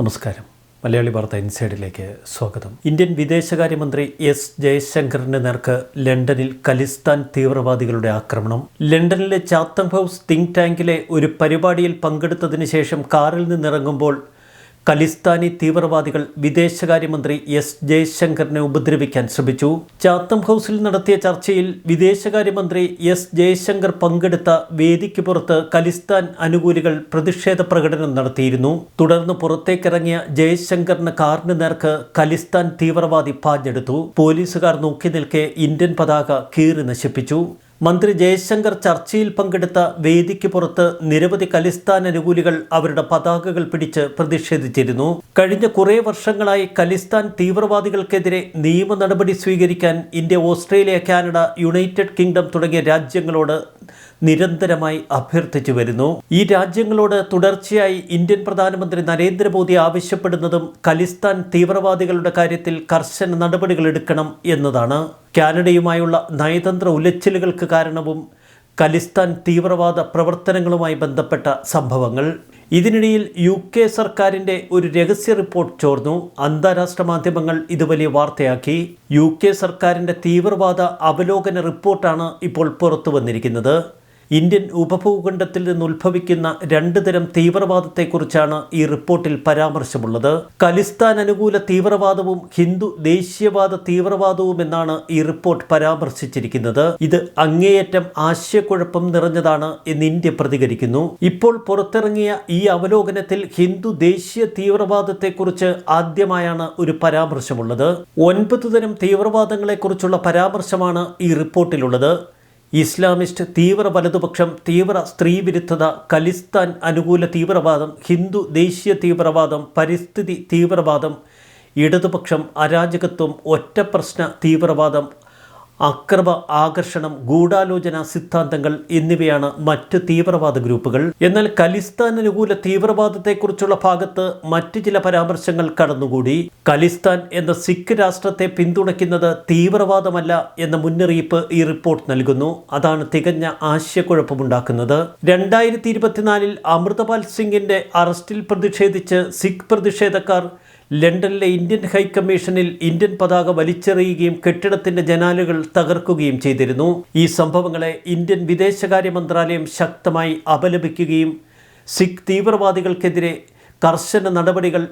നമസ്കാരം. മലയാളി വാർത്ത ഇൻസൈഡിലേക്ക് സ്വാഗതം. ഇന്ത്യൻ വിദേശകാര്യമന്ത്രി എസ് ജയശങ്കറിന്റെ നേർക്ക് ലണ്ടനിൽ ഖലിസ്ഥാൻ തീവ്രവാദികളുടെ ആക്രമണം. ലണ്ടനിലെ ചാത്തം ഹൗസ് തിങ്ക് ടാങ്കിലെ ഒരു പരിപാടിയിൽ പങ്കെടുത്തതിനു ശേഷം കാറിൽ നിന്നിറങ്ങുമ്പോൾ ഖലിസ്ഥാനി തീവ്രവാദികൾ വിദേശകാര്യമന്ത്രി എസ് ജയശങ്കറിനെ ഉപദ്രവിക്കാൻ ശ്രമിച്ചു. ചാത്തം ഹൗസിൽ നടത്തിയ ചർച്ചയിൽ വിദേശകാര്യമന്ത്രി എസ് ജയശങ്കർ പങ്കെടുത്ത വേദിക്ക് പുറത്ത് ഖലിസ്ഥാൻ അനുകൂലികൾ പ്രതിഷേധ പ്രകടനം നടത്തിയിരുന്നു. തുടർന്ന് പുറത്തേക്കിറങ്ങിയ ജയശങ്കറിന് കാറിന് നേർക്ക് ഖലിസ്ഥാൻ തീവ്രവാദി പാഞ്ഞെടുത്തു. പോലീസുകാർ നോക്കി നിൽക്കെ ഇന്ത്യൻ പതാക കീറി നശിപ്പിച്ചു. മന്ത്രി ജയശങ്കർ ചർച്ചയിൽ പങ്കെടുത്ത വേദിക്ക് പുറത്ത് നിരവധി കലിസ്ഥാൻ അനുകൂലികൾ അവരുടെ പതാകകൾ പിടിച്ച് പ്രതിഷേധിച്ചിരുന്നു. കഴിഞ്ഞ കുറേ വർഷങ്ങളായി കലിസ്ഥാൻ തീവ്രവാദികൾക്കെതിരെ നിയമ നടപടി സ്വീകരിക്കാൻ India Australia Canada United Kingdom തുടങ്ങിയ രാജ്യങ്ങളോട് നിരന്തരമായി അഭ്യർത്ഥിച്ചു വരുന്നു. ഈ രാജ്യങ്ങളോട് തുടർച്ചയായി ഇന്ത്യൻ പ്രധാനമന്ത്രി നരേന്ദ്രമോദി ആവശ്യപ്പെടുന്നതും കലിസ്ഥാൻ തീവ്രവാദികളുടെ കാര്യത്തിൽ കർശന നടപടികൾ എടുക്കണം എന്നതാണ്. കാനഡയുമായുള്ള നയതന്ത്ര ഉലച്ചിലുകൾക്ക് കാരണവും കലിസ്ഥാൻ തീവ്രവാദ പ്രവർത്തനങ്ങളുമായി ബന്ധപ്പെട്ട സംഭവങ്ങൾ. ഇതിനിടയിൽ യു കെ സർക്കാരിന്റെ ഒരു രഹസ്യ റിപ്പോർട്ട് ചോർന്നു. അന്താരാഷ്ട്ര മാധ്യമങ്ങൾ ഇത് വലിയ വാർത്തയാക്കി. യു കെ സർക്കാരിന്റെ തീവ്രവാദ അവലോകന റിപ്പോർട്ടാണ് ഇപ്പോൾ പുറത്തു വന്നിരിക്കുന്നത് ഇന്ത്യൻ ഉപഭൂഖണ്ഡത്തിൽ നിന്ന് ഉത്ഭവിക്കുന്ന രണ്ട് തരം തീവ്രവാദത്തെക്കുറിച്ചാണ് ഈ റിപ്പോർട്ടിൽ പരാമർശമുള്ളത്. ഖലിസ്ഥാൻ അനുകൂല തീവ്രവാദവും ഹിന്ദു ദേശീയവാദ തീവ്രവാദവും എന്നാണ് ഈ റിപ്പോർട്ട് പരാമർശിച്ചിരിക്കുന്നത്. ഇത് അങ്ങേയറ്റം ആശയക്കുഴപ്പം നിറഞ്ഞതാണ് എന്ന് ഇന്ത്യ പ്രതികരിക്കുന്നു. ഇപ്പോൾ പുറത്തിറങ്ങിയ ഈ അവലോകനത്തിൽ ഹിന്ദു ദേശീയ തീവ്രവാദത്തെക്കുറിച്ച് ആദ്യമായാണ് ഒരു പരാമർശമുള്ളത്. ഒൻപത് തരം തീവ്രവാദങ്ങളെക്കുറിച്ചുള്ള പരാമർശമാണ് ഈ റിപ്പോർട്ടിലുള്ളത്. ഇസ്ലാമിസ്റ്റ് തീവ്ര വലതുപക്ഷം തീവ്ര സ്ത്രീവിരുദ്ധത ഖലിസ്ഥാൻ അനുകൂല തീവ്രവാദം ഹിന്ദു ദേശീയ തീവ്രവാദം പരിസ്ഥിതി തീവ്രവാദം ഇടതുപക്ഷം അരാജകത്വം ഒറ്റപ്രശ്ന തീവ്രവാദം അക്രമ ആകർഷണം ഗൂഢാലോചന സിദ്ധാന്തങ്ങൾ എന്നിവയാണ് മറ്റ് തീവ്രവാദ ഗ്രൂപ്പുകൾ. എന്നാൽ ഖലിസ്ഥാൻ അനുകൂല തീവ്രവാദത്തെക്കുറിച്ചുള്ള ഭാഗത്ത് മറ്റ് ചില പരാമർശങ്ങൾ കടന്നുകൂടി. കലിസ്ഥാൻ എന്ന സിഖ് രാഷ്ട്രത്തെ പിന്തുണയ്ക്കുന്നത് തീവ്രവാദമല്ല എന്ന മുന്നറിയിപ്പ് ഈ റിപ്പോർട്ട് നൽകുന്നു. അതാണ് തികഞ്ഞ ആശയക്കുഴപ്പമുണ്ടാക്കുന്നത്. രണ്ടായിരത്തി ഇരുപത്തിനാലിൽ അമൃതപാൽ സിംഗിന്റെ അറസ്റ്റിൽ പ്രതിഷേധിച്ച് സിഖ് പ്രതിഷേധക്കാർ ലണ്ടനിലെ ഇന്ത്യൻ ഹൈക്കമ്മീഷനിൽ ഇന്ത്യൻ പതാക വലിച്ചെറിയുകയും കെട്ടിടത്തിന്റെ ജനാലുകൾ തകർക്കുകയും ചെയ്തിരുന്നു. ഈ സംഭവങ്ങളെ ഇന്ത്യൻ വിദേശകാര്യ മന്ത്രാലയം ശക്തമായി അപലപിക്കുകയും സിഖ് തീവ്രവാദികൾക്കെതിരെ കർശന നടപടികൾ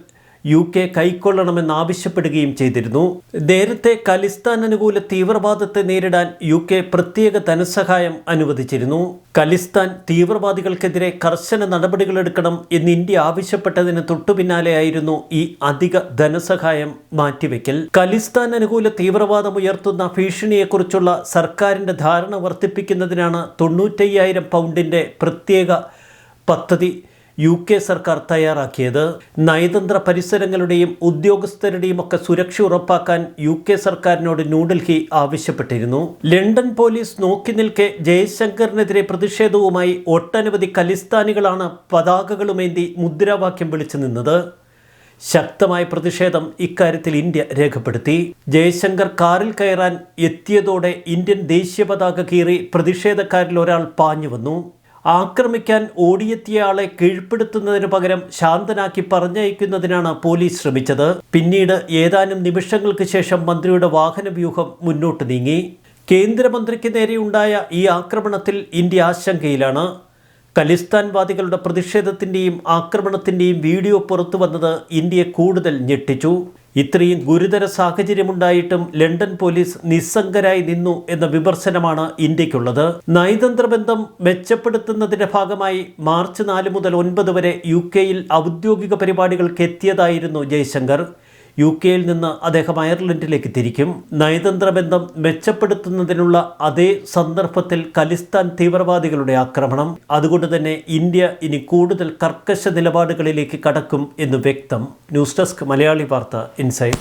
യു കെ കൈക്കൊള്ളണമെന്ന് ആവശ്യപ്പെടുകയും ചെയ്തിരുന്നു. നേരത്തെ കലിസ്ഥാൻ അനുകൂല തീവ്രവാദത്തെ നേരിടാൻ യു കെ പ്രത്യേക ധനസഹായം അനുവദിച്ചിരുന്നു. കലിസ്ഥാൻ തീവ്രവാദികൾക്കെതിരെ കർശന നടപടികളെടുക്കണം എന്ന് ഇന്ത്യ ആവശ്യപ്പെട്ടതിന് തൊട്ടുപിന്നാലെയായിരുന്നു ഈ അധിക ധനസഹായം മാറ്റിവെക്കൽ. കലിസ്ഥാൻ അനുകൂല തീവ്രവാദം ഉയർത്തുന്ന ഭീഷണിയെക്കുറിച്ചുള്ള സർക്കാരിന്റെ ധാരണ വർദ്ധിപ്പിക്കുന്നതിനാണ് തൊണ്ണൂറ്റയ്യായിരം പൗണ്ടിന്റെ പ്രത്യേക പദ്ധതി യു കെ സർക്കാർ തയ്യാറാക്കിയത്. നയതന്ത്ര പരിസരങ്ങളുടെയും ഉദ്യോഗസ്ഥരുടെയും ഒക്കെ സുരക്ഷ ഉറപ്പാക്കാൻ യു കെ സർക്കാരിനോട് ന്യൂഡൽഹി ആവശ്യപ്പെട്ടിരുന്നു. ലണ്ടൻ പോലീസ് നോക്കി നിൽക്കെ ജയശങ്കറിനെതിരെ പ്രതിഷേധവുമായി ഒട്ടനവധി ഖലിസ്ഥാനികളാണ് പതാകകളുമേന്തി മുദ്രാവാക്യം വിളിച്ചു നിന്നത്. ശക്തമായ പ്രതിഷേധം ഇക്കാര്യത്തിൽ ഇന്ത്യ രേഖപ്പെടുത്തി. ജയശങ്കർ കാറിൽ കയറാൻ എത്തിയതോടെ ഇന്ത്യൻ ദേശീയ പതാക കീറി പ്രതിഷേധക്കാരിൽ ഒരാൾ പാഞ്ഞു വന്നു. ആക്രമിക്കാൻ ഓടിയെത്തിയയാളെ കീഴ്പ്പെടുത്തുന്നതിന് പകരം ശാന്തനാക്കി പറഞ്ഞയക്കുന്നതിനാണ് പോലീസ് ശ്രമിച്ചത്. പിന്നീട് ഏതാനും നിമിഷങ്ങൾക്ക് ശേഷം മന്ത്രിയുടെ വാഹനവ്യൂഹം മുന്നോട്ട് നീങ്ങി. കേന്ദ്രമന്ത്രിക്ക് നേരെയുണ്ടായ ഈ ആക്രമണത്തിൽ ഇന്ത്യ ആശങ്കയിലാണ്. ഖലിസ്ഥാൻവാദികളുടെ പ്രതിഷേധത്തിന്റെയും ആക്രമണത്തിന്റെയും വീഡിയോ പുറത്തു വന്നത് ഇന്ത്യയെ കൂടുതൽ ഞെട്ടിച്ചു. ഇത്രയും ഗുരുതര സാഹചര്യമുണ്ടായിട്ടും ലണ്ടൻ പോലീസ് നിസ്സംഗരായി നിന്നു എന്ന വിമർശനമാണ് ഇന്ത്യക്കുള്ളത്. നയതന്ത്ര ബന്ധം മെച്ചപ്പെടുത്തുന്നതിന്റെ ഭാഗമായി മാർച്ച് നാല് മുതൽ ഒൻപത് വരെ യു കെയിൽ ഔദ്യോഗിക പരിപാടികൾക്ക് എത്തിയതായിരുന്നു ജയശങ്കർ. യു കെയിൽ നിന്ന് അദ്ദേഹം അയർലൻഡിലേക്ക് തിരിക്കും. നയതന്ത്ര ബന്ധം മെച്ചപ്പെടുത്തുന്നതിനുള്ള അതേ സന്ദർഭത്തിൽ ഖലിസ്ഥാൻ തീവ്രവാദികളുടെ ആക്രമണം. അതുകൊണ്ട് തന്നെ ഇന്ത്യ ഇനി കൂടുതൽ കർക്കശ നിലപാടുകളിലേക്ക് കടക്കും എന്ന് വ്യക്തം. ന്യൂസ് ഡെസ്ക് മലയാളി വാർത്ത ഇൻസൈറ്റ്